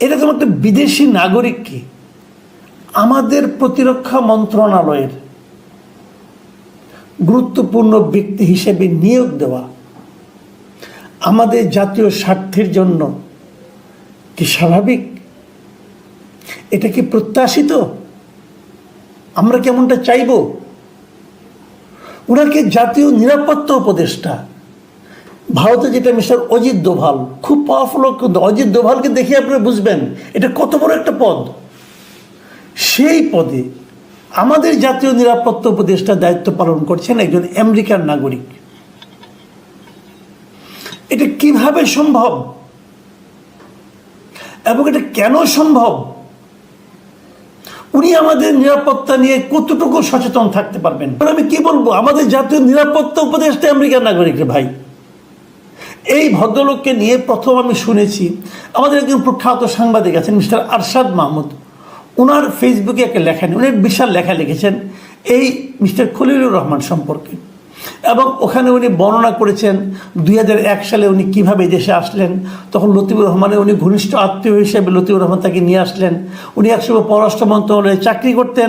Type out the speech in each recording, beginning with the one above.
এরকম একটা বিদেশি নাগরিককে আমাদের প্রতিরক্ষা মন্ত্রণালয়ের গুরুত্বপূর্ণ ব্যক্তি হিসেবে নিয়োগ দেওয়া আমাদের জাতীয় স্বার্থের জন্য কি স্বাভাবিক? এটা কি প্রত্যাশিত? আমরা কেমনটা চাইব? ওনাকে জাতীয় নিরাপত্তা উপদেষ্টা ভারতে যেটা মিস্টার অজিত দোভাল, খুব পাওয়ারফুল কিন্তু। অজিত দোভালকে দেখে আপনারা বুঝবেন, এটা কত বড় একটা পদ। সেই পদে আমাদের জাতীয় নিরাপত্তা উপদেষ্টা দায়িত্ব পালন করছেন একজন আমেরিকান নাগরিক। এটা কীভাবে সম্ভব? এবং এটা কেন সম্ভব? উনি আমাদের নিরাপত্তা নিয়ে কতটুকু সচেতন থাকতে পারবেন? আমি কি বলব? আমাদের জাতীয় নিরাপত্তা উপদেষ্টা আমেরিকান নাগরিক ভাই। এই ভদ্রলোককে নিয়ে প্রথম আমি শুনেছি। আমাদের একজন প্রখ্যাত সাংবাদিক আছেন, মিস্টার আরশাদ মাহমুদ। ওনার ফেসবুকে একটা লেখা নেই, উনি বিশাল লেখা লিখেছেন এই মিস্টার খলিলুর রহমান সম্পর্কে। এবং ওখানে উনি বর্ণনা করেছেন, দুই হাজার এক সালে উনি কীভাবে দেশে আসলেন, তখন লতিফুর রহমানের উনি ঘনিষ্ঠ আত্মীয় হিসেবে লতিফুর রহমান তাকে নিয়ে আসলেন। উনি একসময় পররাষ্ট্র মন্ত্রণালয়ে চাকরি করতেন,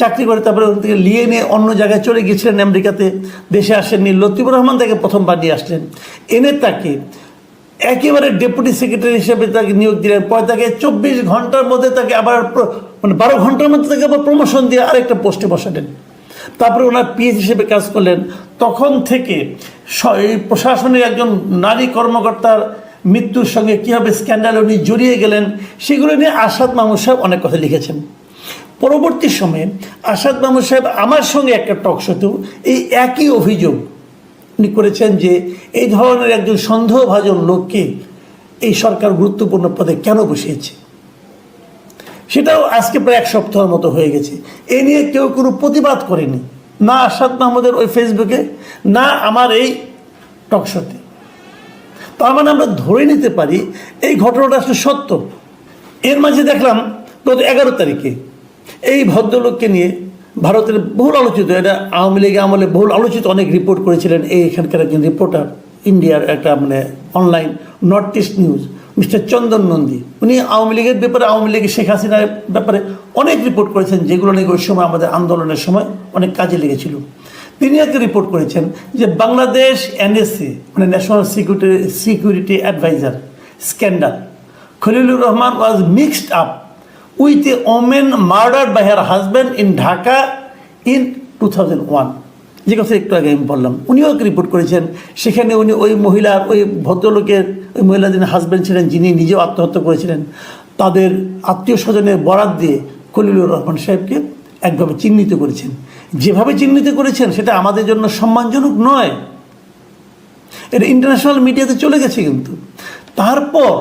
চাকরি করে তারপরে ওখান থেকে লিয়ে নিয়ে অন্য জায়গায় চলে গিয়েছিলেন আমেরিকাতে, দেশে আসেননি। লতিফুর রহমান তাকে প্রথমবার নিয়ে আসলেন। এনে তাকে একেবারে ডেপুটি সেক্রেটারি হিসেবে তাকে নিয়োগ দিলেন, পরে তাকে চব্বিশ ঘণ্টার মধ্যে তাকে আবার মানে বারো ঘণ্টার মধ্যে তাকে আবার প্রমোশন দিয়ে আরেকটা পোস্টে বসালেন। তারপরে ওনার পিএইচ হিসেবে কাজ করলেন। তখন থেকে প্রশাসনের একজন নারী কর্মকর্তার মৃত্যুর সঙ্গে কীভাবে স্ক্যান্ডাল উনি জড়িয়ে গেলেন, সেগুলো নিয়ে আসাদ মাহমুদ সাহেব অনেক কথা লিখেছেন। পরবর্তী সময়ে আসাদ মাহমুদ সাহেব আমার সঙ্গে একটা টক এই একই অভিযোগ উনি করেছেন যে এই ধরনের একজন সন্দেহভাজন লোককে এই সরকার গুরুত্বপূর্ণ পদে কেন বসিয়েছে? সেটাও আজকে প্রায় এক সপ্তাহের মতো হয়ে গেছে। এ নিয়ে কেউ কোনো প্রতিবাদ করেনি। না আসাদ মাহমুদের ওই ফেসবুকে, না আমার এই টকশোতে তার মানে আমরা ধরে নিতে পারি এই ঘটনাটা আসলে সত্য। এর মাঝে দেখলাম গত এগারো তারিখে এই ভদ্রলোককে নিয়ে ভারতের বহুল আলোচিত, এটা আওয়ামী লীগ আমলে বহুল আলোচিত অনেক রিপোর্ট করেছিলেন এই এখানকার একজন রিপোর্টার ইন্ডিয়ার একটা মানে online North East News mister Chandan Nandi. উনি আওয়ামী লীগের ব্যাপারে, আওয়ামী লীগের শেখ হাসিনার ব্যাপারে অনেক রিপোর্ট করেছেন, যেগুলো নাকি ওই সময় আমাদের আন্দোলনের সময় অনেক কাজে লেগেছিল। তিনি একটা রিপোর্ট করেছেন যে বাংলাদেশ এনএসসি মানে national security security adviser scandal Khalilur Rahman was mixed up with a women murder by her husband in Dhaka in two thousand one যে কথা একটু আগে আমি বললাম, উনিও এক রিপোর্ট করেছেন, সেখানে উনি ওই মহিলার, ওই ভদ্রলোকের, ওই মহিলা যিনি হাজব্যান্ড ছিলেন, যিনি নিজেও আত্মহত্যা করেছিলেন, তাদের আত্মীয় স্বজনের বরাত দিয়ে খলিলুর রহমান সাহেবকে একভাবে চিহ্নিত করেছেন। যেভাবে চিহ্নিত করেছেন, সেটা আমাদের জন্য সম্মানজনক নয়। এটা ইন্টারন্যাশনাল মিডিয়াতে চলে গেছে কিন্তু। তারপর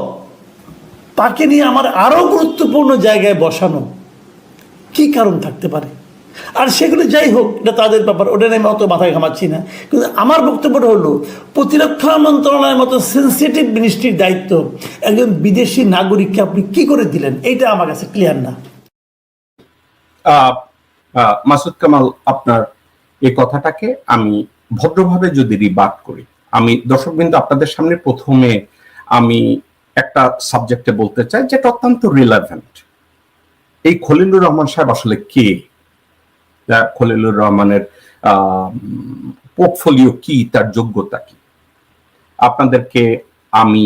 তাকে নিয়ে আমার আরও গুরুত্বপূর্ণ জায়গায় বসানো কি কারণ থাকতে পারে? আর সেগুলো যাই হোক, এটা তাদের ব্যাপার, ওটা নিয়ে আমি অত মাথায় ঘামাচ্ছি না। কিন্তু আমার বক্তব্যটা হলো, প্রতিরক্ষা মন্ত্রণালয়ের মতো সেন্সিটিভ মিনিস্ট্রির দায়িত্ব, একজন বিদেশি নাগরিককে আপনি কি করে দিলেন? এইটা আমার কাছে ক্লিয়ার না। মাসুদ কামাল, আপনার এই কথাটাকে আমি ভদ্রভাবে যদি রিবাট করি, আমি দর্শকবৃন্দ, আপনাদের সামনে প্রথমে আমি একটা সাবজেক্টে বলতে চাই, যেটা অত্যন্ত রিলেভেন্ট এই খলিলুর রহমান সাহেব আসলে কে? খলিলুর রহমানের পোর্টফোলিও কি, তার যোগ্যতা কি? আপনাদেরকে আমি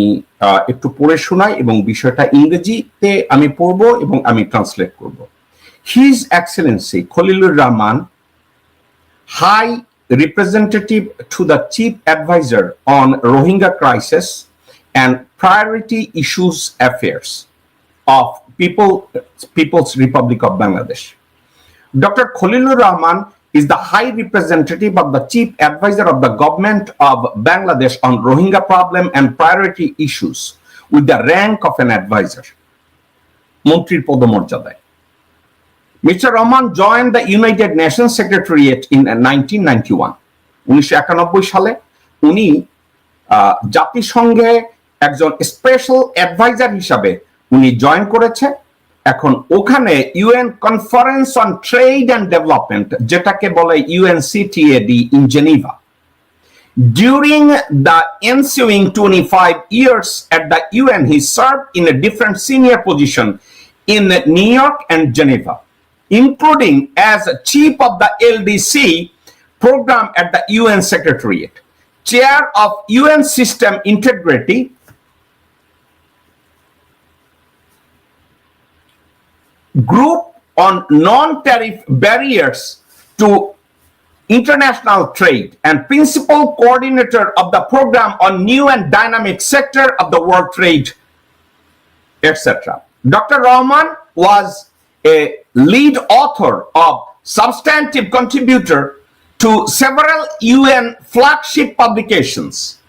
একটু পড়ে শোনাই এবং বিষয়টা ইংরেজিতে আমি পড়ব এবং আমি ট্রান্সলেট করব। His excellency Khalilur Rahman high representative to the chief adviser on Rohingya crisis and priority issues affairs of people people's republic of Bangladesh Dr. Khalilur Rahman is the High Representative of the Chief Advisor of the Government of Bangladesh on Rohingya problem and priority issues with the rank of an advisor. মন্ত্রীর পদমর্যাদায় Mr. Rahman joined the United Nations Secretariat in 1991. উনিশশো একানব্বই সালে উনি জাতিসংঘে একজন special adviser হিসাবে উনি join করেছে এখন ওখানে UN conference on trade and development যেটাকে বলে UNCTAD in Geneva During the ensuing 25 years at the UN, he served in a different senior position in New York and Geneva, including as chief of the LDC program at the UN Secretariat, chair of UN System Integrity, group on non-tariff barriers to international trade and principal coordinator of the program on new and dynamic sector of the world trade etc dr rahman was a lead author of substantive contributor to several un flagship publications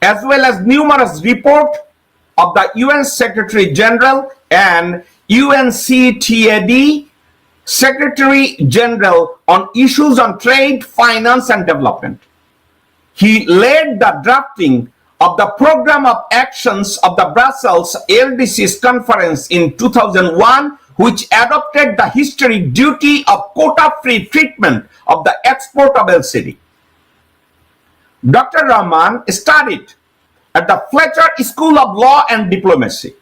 as well as numerous reports of the UN Secretary General and UNCTAD Secretary General on issues on trade, finance, and development. He led the drafting of the program of actions of the Brussels LDC's conference in 2001, which adopted the historic duty of quota free treatment of the export of LCD. Dr. Rahman studied at the Fletcher School of Law and Diplomacy,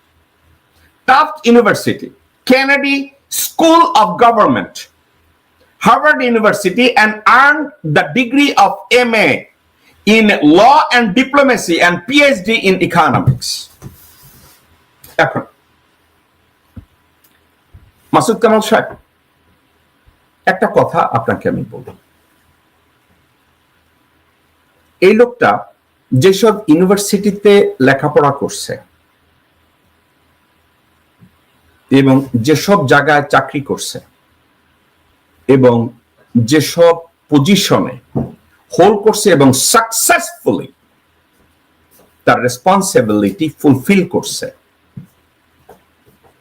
Tufts University, Kennedy School of Government, Harvard University, and earned the degree of MA in Law and Diplomacy and PhD in Economics. এখন মাসুদ কামাল সাহেব একটা কথা আপনাকে আমি বলব এই লোকটা যেসব ইউনিভার্সিটিতে লেখাপড়া করছে এবং যেসব জায়গায় চাকরি করছে এবং যেসব পজিশনে হোল্ড করছে এবং সাকসেসফুলি তার রেসপন্সিবিলিটি ফুলফিল করছে,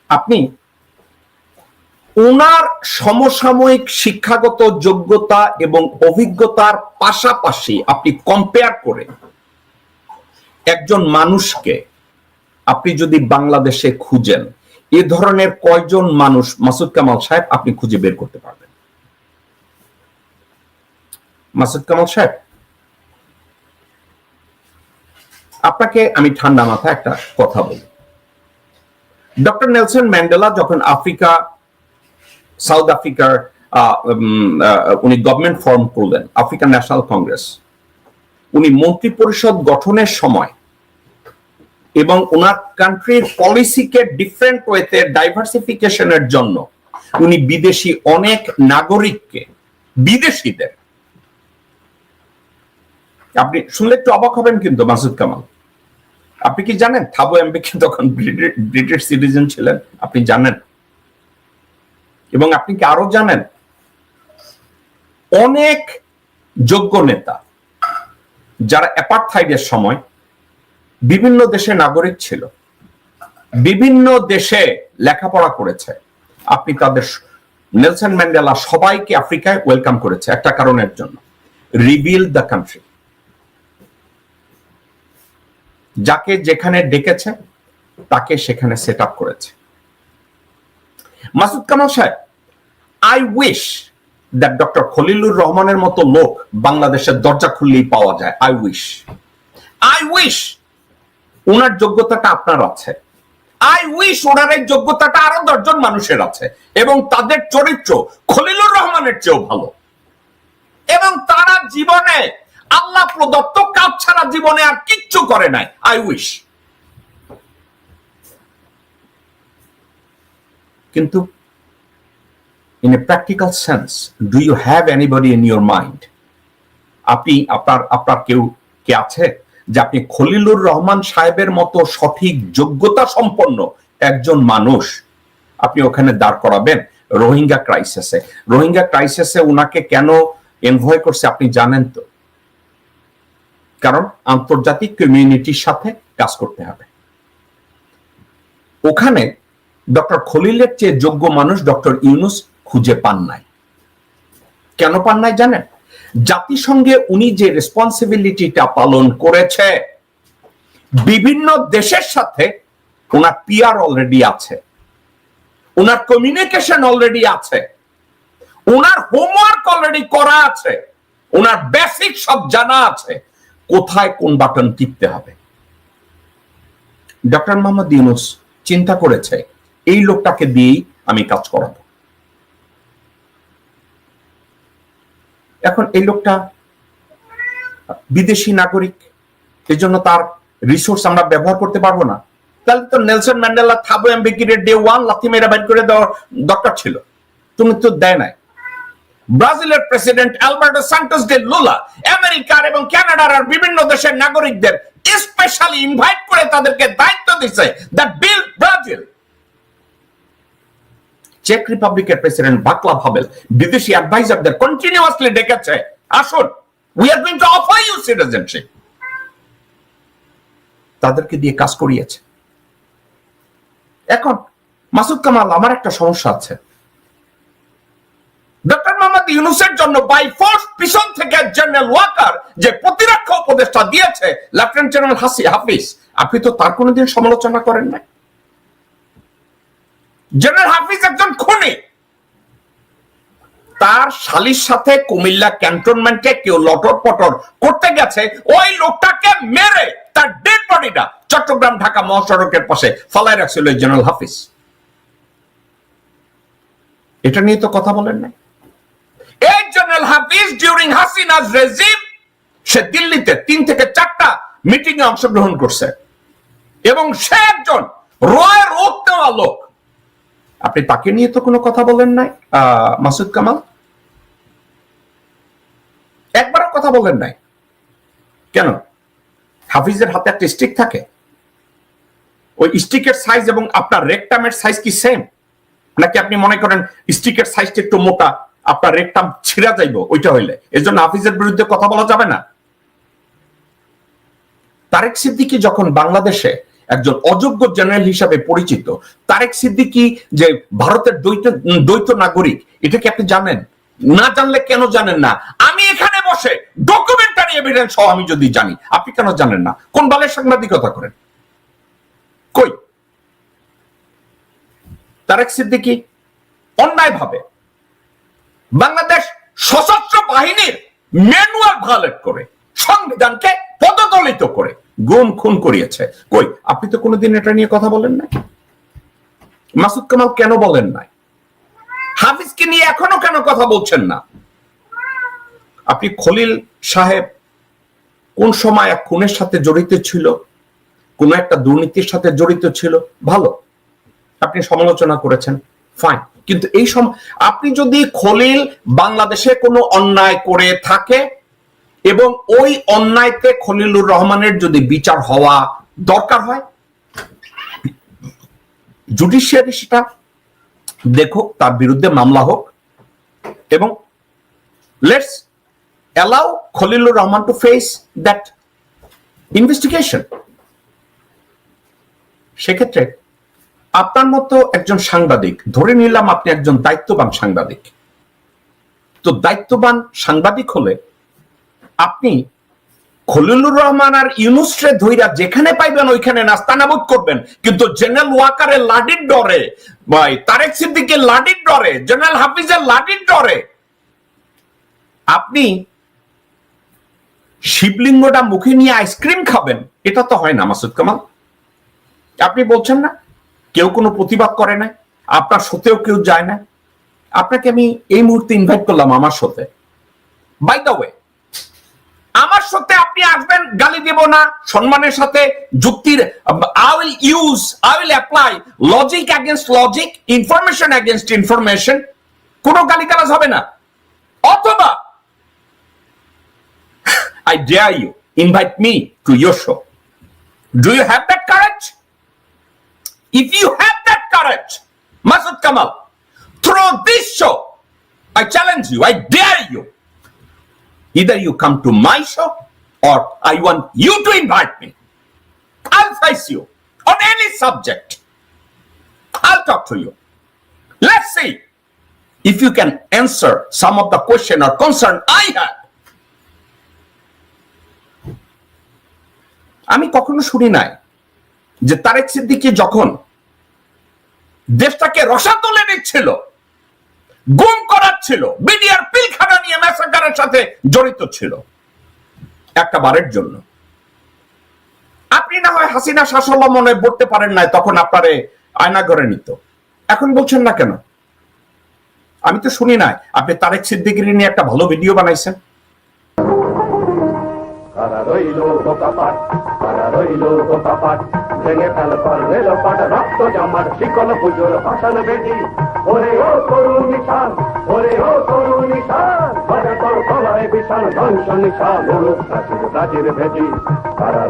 আপনি ওনার সমসাময়িক শিক্ষাগত যোগ্যতা এবং অভিজ্ঞতার পাশাপাশি আপনি কম্পেয়ার করে একজন মানুষকে আপনি যদি বাংলাদেশে খুঁজেন এ ধরনের কয়জন মানুষ, মাসুদ কামাল সাহেব, আপনি খুঁজে বের করতে পারবেন? মাসুদ কামাল সাহেব? আপনাকে আমি ঠান্ডা মাথায় একটা কথা বলি। ডক্টর নেলসন ম্যান্ডেলা যখন আফ্রিকা, সাউথ আফ্রিকার উনি গভর্নমেন্ট ফর্ম করলেন, আফ্রিকান ন্যাশনাল কংগ্রেস, উনি মন্ত্রী পরিষদ গঠনের সময় এবং ওনার কান্ট্রির পলিসিকে ডিফারেন্ট ওয়েতে ডাইভার্সিফিকেশনের জন্য। উনি বিদেশি অনেক নাগরিককে, বিদেশিদের। আপনি শুনলে একটু অবাক হবেন কিন্তু, মাসুদ কামাল। আপনি কি জানেন, থাবো এমবিকে তখন ব্রিটিশ সিটিজেন ছিলেন, আপনি জানেন। এবং আপনি কি আরও জানেন? অনেক যোগ্য নেতা, যারা অ্যাপার্থাইডের সময় বিভিন্ন দেশে নাগরিক ছিল। বিভিন্ন দেশে লেখাপড়া করেছে। আপনি তাদের নেলসন ম্যান্ডেলা সবাইকে আফ্রিকায় ওয়েলকাম করেছে, একটা কারণের জন্য। রিবিল দ্য কান্ট্রি যাকে যেখানে ডেকেছে, তাকে সেখানে সেট আপ করেছে। Masud Kamal saheb I wish that doctor Khalilur রহমানের মতো লোক বাংলাদেশের দরজা খুললেই পাওয়া যায়। আই উইশ আই উইশ ওনার যোগ্যতাটা আপনার আছে। আই উইশ ওনার এই যোগ্যতাটা আরও দশজন মানুষের আছে এবং তাদের চরিত্র খলিলুর রহমানের চেয়েও ভালো। এবং তারা জীবনে আল্লাহ প্রদত্ত কাজ ছাড়া জীবনে আর কিচ্ছু করে নাই। আই উইশ কিন্তু in a practical sense do you have anybody in your mind আপনি, আপনার আপনার কেউ কে আছে? যে আপনি খলিলুর রহমান সাহেবের মতো সঠিক যোগ্যতা সম্পন্ন একজন মানুষ আপনি ওখানে দাঁড় করাবেন রোহিঙ্গা ক্রাইসিসে রোহিঙ্গা ক্রাইসিসে উনাকে কেন এনভয় করছে আপনি জানেন তো? কারণ আন্তর্জাতিক কমিউনিটির সাথে কাজ করতে হবে। ওখানে ডক্টর খলিলের চেয়ে যোগ্য মানুষ ডক্টর ইউনুস খুঁজে পান নাই। কেন পান নাই জানেন? জাতিসংঘে উনি যে রেসপন্সিবিলিটিটা পালন করেছে, বিভিন্ন দেশের সাথে ওনার পিআর অলরেডি আছে, ওনার কমিউনিকেশন অলরেডি আছে, ওনার হোমওয়ার্ক অলরেডি করা আছে, ওনার বেসিক সব জানা আছে, কোথায় কোন বাটন টিপতে হবে? ডক্টর মোহাম্মদ ইউনুস চিন্তা করেছে, এই লোকটাকে দিয়েই আমি কাজ করাবো। এখন এই লোকটা বিদেশি নাগরিক এই জন্য তার রিসোর্স আমরা ব্যবহার করতে পারব না। তাহলে তো নেলসন ম্যান্ডেলা থাবো এমবিকিরে ডে ওয়ান লাথি মেরে বাইর করে দেওয়ার দরকার ছিল। তুমি তো দেয় নাই। ব্রাজিলের president Alberto Santos de Lula, আমেরিকার এবং কানাডার আর বিভিন্ন দেশের নাগরিকদের স্পেশালি ইনভাইট করে তাদেরকে দায়িত্ব দিচ্ছে দ্যাট বিল ব্রাজিল চেক রিপাবলিকের প্রেসিডেন্ট বাকলা ভাবেল বিদেশি অ্যাডভাইজারদের কন্টিনিউয়াসলি ডেকেছে, আসুন we are going to offer you citizenship তাদেরকে দিয়ে কাজ করিয়েছে। এখন, মাসুদ কামাল, আমার একটা সমস্যা আছে। ডক্টর মোহাম্মদ ইউনুসের জন্য বাই ফোর্স পিছন থেকে জেনারেল ওয়াকার যে প্রতিরক্ষা উপদেষ্টা দিয়েছে লেফটেন্যান্ট জেনারেল হাসি হাফিজ, আপনি তো তার কোনোদিন সমালোচনা করেন না জেনারেল হাফিজ একজন খুনি। তার শালির সাথে কুমিল্লা ক্যান্টনমেন্টে কেউ লটর পটর করতে গেছে, ওই লোকটাকে মেরে তার ডেড বডিটা চট্টগ্রাম ঢাকা মহাসড়কের পাশে ফালাই রাখছিল জেনারেল হাফিজ। এটা নিয়ে তো কথা বলেন না এই general Hafiz during Hasina's regime সে দিল্লিতে তিন থেকে চারটা মিটিং এ অংশগ্রহণ করছে। এবং সে একজন রয়ের নেওয়া লোক। আপনি তাকে নিয়ে তো কোনো কথা বলেন নাই মাসুদ কামাল? একবারও কথা বলেন নাই। কেন? হাফিজের হাতে একটা স্টিক থাকে। ওই স্টিকের সাইজ এবং আপনার রেকটামের সাইজ কি সেম নাকি আপনি মনে করেন স্টিকের সাইজটা একটু মোটা, আপনার রেকটাম ছিঁড়া যাইব, ওইটা হইলে? এর জন্য হাফিজের বিরুদ্ধে কথা বলা যাবে না। তারেক সিদ্দিকি যখন বাংলাদেশে একজন অযোগ্য জেনারেল হিসাবে পরিচিত। তারেক সিদ্দিকি যে ভারতের দ্বৈত দ্বৈত নাগরিক, এটা কি আপনি জানেন? না জানলে কেন জানেন না? আমি এখানে বসে ডকুমেন্টারি এভিডেন্স সহ আমি যদি জানি, আপনি কেন জানেন না? কোন বালের সাংবাদিকতা করেন? কই? তারেক সিদ্দিকি অন্যায় ভাবে বাংলাদেশ সশস্ত্র বাহিনীর ম্যানুয়াল ভায়োলেট করে, সংবিধানকে পদদলিত করে গুম, খুন করিয়েছে। কই, আপনি তো কোনোদিন এটা নিয়ে কথা বলেন না মাসুদ কামাল কেন বলেন নাই? হাফিজকে নিয়ে এখনও কেন কথা বলছেন না? আপনি খলিল সাহেব কোন সময় এক খুনের সাথে জড়িত ছিল? কোন একটা দুর্নীতির সাথে জড়িত ছিল? ভালো। আপনি সমালোচনা করেছেন। ফাইন কিন্তু এই সম আপনি যদি খলিল বাংলাদেশে কোনো অন্যায় করে থাকে এবং ওই অন্যায়তে খলিলুর রহমানের যদি বিচার হওয়া দরকার হয় জুডিশিয়ারি সেটা দেখুক, তার বিরুদ্ধে মামলা হোক এবং let's allow Khalilur Rahman to face that investigation সেক্ষেত্রে আপনার মতো একজন সাংবাদিক, ধরে নিলাম আপনি একজন দায়িত্ববান সাংবাদিক, তো দায়িত্ববান সাংবাদিক হলে আপনি খলিলুর রহমান আর ইউনুসরে ধইরা যেখানে পাইবেন, ওইখানে নাস্তানাবুদ করবেন। কিন্তু জেনারেল ওয়াকারের লাডির ডরে, ভাই, তারেক সিদ্দিকের লাডির ডরে, জেনারেল হাফিজের লাডির ডরে। আপনি শিবলিঙ্গটা মুখে নিয়ে আইসক্রিম খাবেন, এটা তো হয় না, মাসুদ কামাল। আপনি বলছেন না? কেউ কোনো প্রতিবাদ করে না আপনার সাথেও কেউ যায় না আপনাকে আমি এই মুহূর্তে ইনভাইট করলাম আমার সাথে। বাই দ্য ওয়ে আমার সাথে আপনি আসবেন গালি দেব না সম্মানের সাথে যুক্তির I will use I will apply logic against logic information against information কোনো গালিগালাজ হবে না অথবা I dare you, invite me to your show. Do you have that courage? If you have that courage, Masud Kamal, through this show, I challenge you, I dare you. Either you come to my show or I want you to invite me. I'll face you on any subject. I'll talk to you. Let's see if you can answer some of the question or concern I have. আমি কখনো শুনি নাই যে তারেক সিদ্দিকি যখন দেশটাকে রসাতলে নিচ্ছিল গুম করাচ্ছিল BDR Pilkhana ম্যাসাকারের সাথে জড়িত ছিল একটা বারের জন্য। আপনি না হয় হাসিনা শাসল্য মনে পড়তে পারেন নাই, তখন আপনারে আয়না ঘরে নিত। এখন বলছেন না কেন? আমি তো শুনি নাই, আপনি তারেক সিদ্দিকির নিয়ে একটা ভালো ভিডিও বানাইছেন। ভেঙে ফেল পর রেল পাট রক্ত জমাট শিকল পুজোর ভাষণ বেটি ওরে ও তরুণ নিশান, ওরে ও তরুণ নিশান বাজে তোর গলায় বিশাল ধ্বংস নিশান প্রাচীর ভেটি কারা